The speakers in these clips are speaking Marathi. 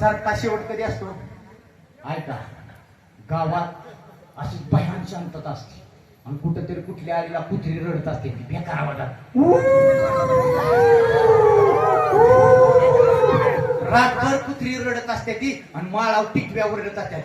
सरता शेवट कधी असतो? ऐका गावात अशी भयान शांतता असते. आणि कुठंतरी कुठल्या आईला कुत्री रडत असते ती बेकार आवाजात. रातभर कुत्री रडत असते ती आणि माळाव टिकव्यावर रडत असते.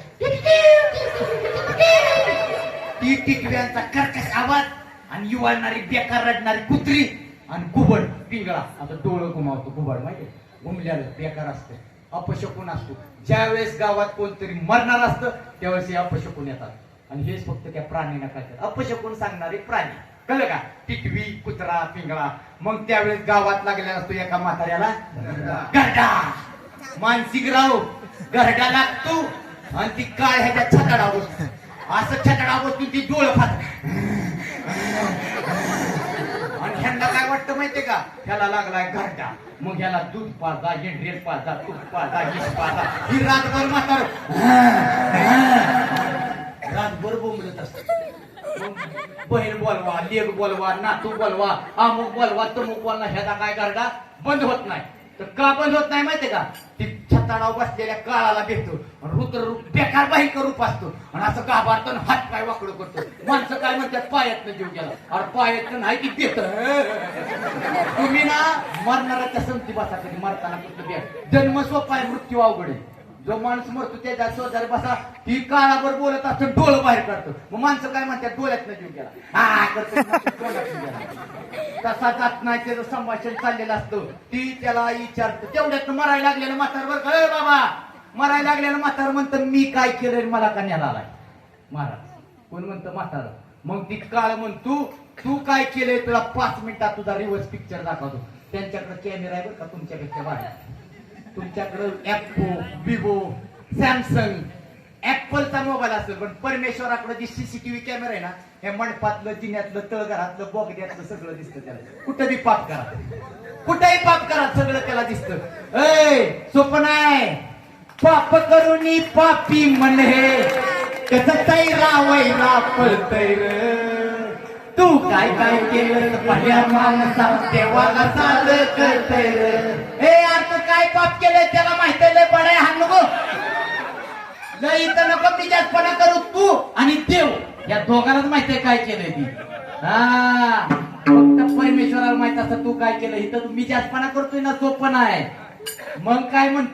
ती टिकव्यांचा कर्कश आवाज आणि युवाळणारी बेकार रडणारी कुत्री आणि कुबड पिंगळा. आता डोळं घुमावतो कुबड माहिती घुमल्याला बेकार असते. अपशकून असतो. ज्यावेळेस गावात कोणतरी मरणार असतं त्यावेळेस हे अपशकून येतात. आणि हेच फक्त त्या प्राणीला करतात अपशकून सांगणारे प्राणी. कळलं का? टिटवी कुत्रा पिंगळा. मग त्यावेळेस गावात लागलेला असतो एका म्हाताऱ्याला गरडा. मानसिक राव गरडा लागतो. आणि ती काय ह्याच्या छतडा बसतो असं छतडा बसून ती डोळ खात माहितीये का? ह्याला लागलाय घरटा मग ह्याला दूध पाजा हेंड्रेल पाजा तूप पाजा हिश पाजा. ही रातभर म्हातार. रातभर बोंबलत असत बहीण बोलवा लेग बोलवा नातू बोलवा अमुक बोलवा तमुक बोलवा ह्याचा काय करडा बंद होत नाही. तर का बंद होत नाही माहितीये का? ती छताडाव बसलेल्या काळाला भेटतो. रुद्र रूप बेकार बाहिक रूप असतो. आणि असं गाभारतो आणि हात काय वाकडं करतो. माणसं काय म्हणतात? पायातनं जीव गेला. अरे पायातनं नाही की देत. तुम्ही ना मरणाऱ्याच्या संती बसा कधी मरताना कुठलं बे जन्म सोपा मृत्यू अवघड आहे. जो माणूस मरतो त्याच्या शेजारी बसा. ती काळावर बोलत असतो डोळं बाहेर काढतो. मग माणसं काय म्हणतात? डोळ्यात जीव गेला. हा करतो. तसा जात नाही त्याचं संभाषण चाललेलं असतं ती त्याला विचारत तेवढ्यात मरायला लागलेलं म्हातारवर कळ बाबा मरायला लागलेलं म्हातार म्हणतं मी काय केलंय मला का न्याला आलाय? महाराज कोण म्हणतं? म्हातार. मग ती काळ म्हणतो तू काय केलंय? तुला पाच मिनिटात तुझा रिव्हर्स पिक्चर दाखवतो. त्यांच्याकडे कॅमेरा आहे बरं का? तुमच्यापेक्षा बाहेर तुमच्याकडे ऍपो विवो सॅमसंग ऍपलचा मोबाईल असेल पण परमेश्वराकडे जी सीसीटीव्ही कॅमेरा आहे ना हे मंडपातलं जिन्यातलं तळघरातलं बोगद्यातलं सगळं दिसतं त्याला. कुठं बी पाप करा कुठंही पाप करा सगळं त्याला दिसतं. ऐ सोपं आहे. पाप करून पापी म्हणे. कसं तैरा वैरा पळतय तू काय काय केलं पहिल्या माणसा देवाला साधं करतय हे यार काय पाप केलंय त्याला माहीत आहे लय बडाय हा नको लय इथं नको तिच्यातपणा करू तू. आणि देव या दोघांनाच माहिती आहे काय केलंय ती. हा फक्त परमेश्वराला माहीत असं तू काय केलं. इथं मी जास्तपणा करतोय ना तो पण आहे. मग काय म्हणतो?